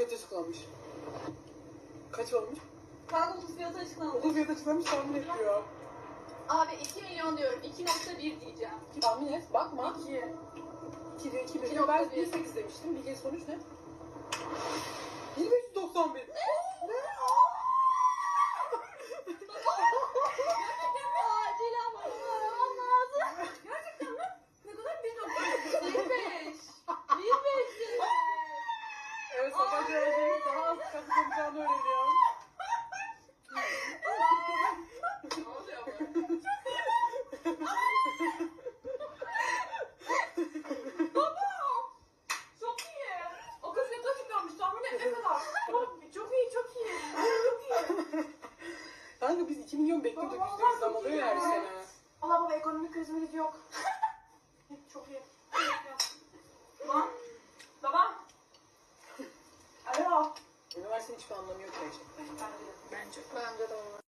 fiyatı açıklanmış. Kaç olmuş? Kanka okul fiyatı açıklandı. Okul fiyatı açıklanmış tahmin et diyor. Abi 2 milyon diyorum. 2.1 diyeceğim. Tahmin et. Bakma. 2. 2 ve 2 İki Ben nokta bir. 1.8 demiştim. Bir kez sonuç ne? Ne kadar? Çok iyi, çok iyi. Çok iyi. Kanka biz 2 milyon bekliyorduk Baba, yüzde yüz çok ama iyi değil her sene. Üniversitenin hiçbir anlamı yok gerçekten. Bence. Bence. De